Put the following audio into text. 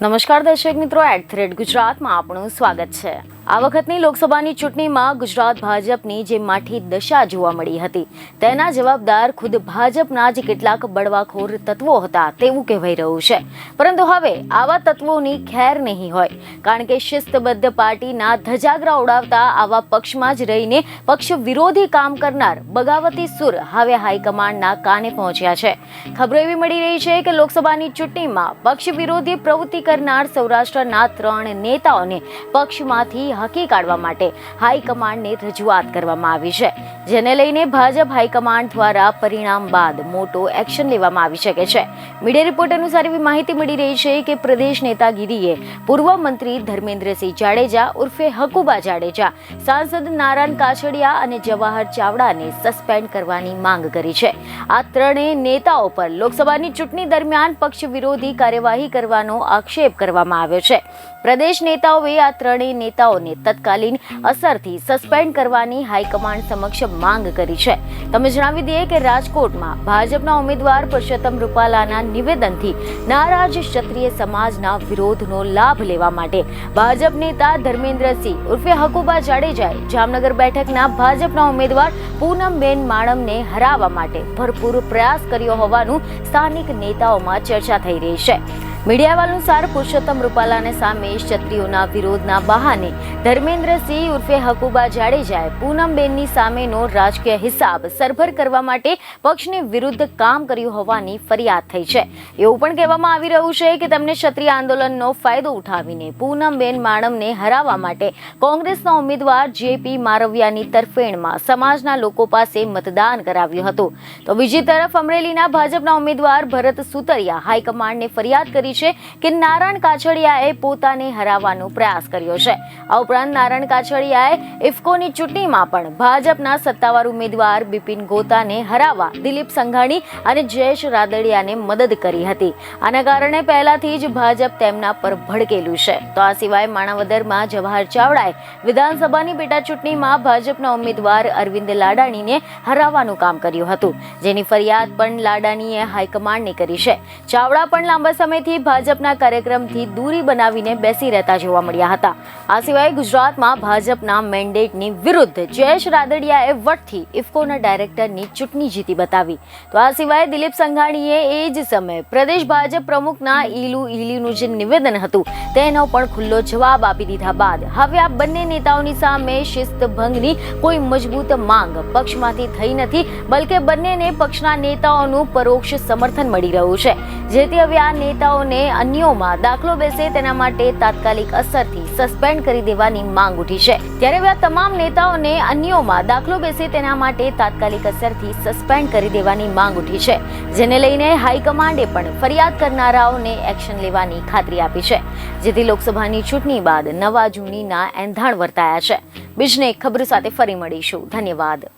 નમસ્કાર દર્શક મિત્રો એટ થ્રેડ ગુજરાતમાં આપણું સ્વાગત છે. આ વખતની લોકસભાની ચૂંટણીમાં ગુજરાત ભાજપની જે માઠી દશા જોવા મળી હતી. તેના જવાબદાર ખુદ ભાજપના જ કેટલાક બળવાખોર તત્વો હતા, તેવું કહેવાઈ રહ્યું છે. પરંતુ હવે આવા તત્વોની ખેર નહીં હોય, કારણ કે શિસ્તબદ્ધ પાર્ટીના ધજાગરા ઉડાવતા આવા પક્ષમાં જ રહીને પક્ષ વિરોધી કામ કરનાર બગાવતી સુર હવે હાઈકમાન્ડના કાને પહોંચ્યા છે. ખબર એવી મળી રહી છે કે લોકસભાની ચૂંટણીમાં પક્ષ વિરોધી પ્રવૃત્તિ કરનાર સૌરાષ્ટ્રના ત્રણ નેતાઓને પક્ષમાંથી હકી કાઢવા માટે હાઈકમાન્ડને રજૂઆત કરવામાં આવી છે, જેને લઈને ભાજપ હાઈકમાન્ડ દ્વારા પરિણામ બાદ મોટો એક્શન લેવામાં આવી શકે છે. મીડિયા રિપોર્ટ અનુસાર એવી માહિતી મળી રહી છે કે પ્રદેશ નેતાગીરીએ પૂર્વ મંત્રી ધર્મેન્દ્રસિંહ જાડેજા ઉર્ફે હકુબા જાડેજા, સાંસદ નારાયણ કાછડિયા અને જવાહર ચાવડાને સસ્પેન્ડ કરવાની માંગ કરી છે. આ ત્રણેય નેતાઓ પર લોકસભાની ચૂંટણી દરમિયાન પક્ષ વિરોધી કાર્યવાહી કરવાનો આક્ષેપ કરવામાં આવ્યો છે. પ્રદેશ નેતાઓએ આ ત્રણેય નેતાઓને તત્કાલીન અસરથી સસ્પેન્ડ કરવાની હાઈકમાન્ડ સમક્ષ માંગ કરી છે. તમે જણાવી દઈએ કે રાજકોટમાં ભાજપના ઉમેદવાર પુરુષોત્તમ રૂપાલાના નિવેદનથી નારાજ ક્ષત્રિય સમાજના વિરોધનો લાભ લેવા માટે ભાજપ નેતા ધર્મેન્દ્રસિંહ ઉર્ફે હકુબા જાડેજાએ જામનગર બેઠકના ભાજપના ઉમેદવાર પૂનમબેન માણમને હરાવવા માટે ભરપૂર પ્રયાસ કર્યો હોવાનું સ્થાનિક નેતાઓમાં ચર્ચા થઈ રહી છે. મીડિયા અહેવાલ અનુસાર પુરુષોત્તમ રૂપાલાને સામે ક્ષત્રિયોના વિરોધના બહાને ધર્મેન્દ્રસિંહ ઉર્ફે હકુબા જાડેજાએ પૂનમબેનની સામેનો રાજકીય હિસાબ સરભર કરવા માટે પક્ષની વિરુદ્ધ કામ કર્યું હોવાની ફરિયાદ થઈ છે. એવું પણ કહેવામાં આવી રહ્યું છે કે તેમને ક્ષત્રિય આંદોલનનો ફાયદો ઉઠાવીને પૂનમબેન માણમને હરાવવા માટે કોંગ્રેસના ઉમેદવાર જેપી મારવિયાની તરફેણમાં સમાજના લોકો પાસે મતદાન કરાવ્યું હતું. તો બીજી તરફ અમરેલીના ભાજપના ઉમેદવાર ભરત સુતરિયા હાઈકમાન્ડને ફરિયાદ કરી છે કે નારાયણ કાછડિયાએ પોતાને હરાવવાનો પ્રયાસ કર્યો છે. આ ઉપરાંત નારાયણ કાછડિયાએ ઇફકોની ચૂંટણીમાં પણ ભાજપના સત્તાવાર ઉમેદવાર બિપિન ગોતાને હરાવવા દિલીપ સંઘાણી અને જયેશ રાદડિયાને મદદ કરી હતી. આના કારણે પહેલાથી જ ભાજપ તેમના પર ભડકેલું છે. તો આ સિવાય માણાવદરમાં જવાહર ચાવડાએ વિધાનસભાની પેટા ચૂંટણીમાં ભાજપના ઉમેદવાર અરવિંદ લાડાણીને હરાવવાનું કામ કર્યું હતું. જેની ફરિયાદ પણ લાડાણીએ હાઈકમાન્ડને કરી છે. ચાવડા પણ લાંબા સમયથી ભાજપના કાર્યક્રમથી દૂરી બનાવીને બેસી રહેતા જોવા મળ્યા હતા. આ સિવાય ગુજરાતમાં ભાજપના મેન્ડેટની વિરુદ્ધ જયેશ રાદડિયાએ વટથી ઇફકોના ડાયરેક્ટરની ચૂંટણી જીતી બતાવી. તો આ સિવાય દિલીપ સંઘાણીએ એ જ સમયે પ્રદેશ ભાજપ પ્રમુખના ઈલુ ઈલીનું જે નિવેદન હતું, તેનો પણ ખુલ્લો જવાબ આપી દીધા બાદ, હવે આ બંને નેતાઓની સામે શિસ્તભંગની કોઈ મજબૂત માંગ પક્ષમાંથી થઈ નથી, બલકે બંનેને પક્ષના નેતાઓનું પરોક્ષ સમર્થન મળી રહ્યું છે. જેથી હવે આ નેતાઓને અન્યોમાં દાખલો બેસે તેના માટે તાત્કાલિક અસરથી સસ્પેન્ડ કરી દેવાની માંગ ઉઠી છે. ત્યારે હવે આ તમામ નેતાઓને અન્યોમાં દાખલો બેસે તેના માટે તાત્કાલિક અસરથી સસ્પેન્ડ કરી દેવાની માંગ ઉઠી છે, જેને લઈને હાઈકમાન્ડે પણ ફરિયાદ કરનારાઓને એક્શન લેવાની ખાતરી આપી છે. જેથી લોકસભાની ચૂંટણી બાદ નવા જૂનીના એંધાણ વર્તાયા છે. બીજને ખબર સાથે ફરી મળીશું. ધન્યવાદ.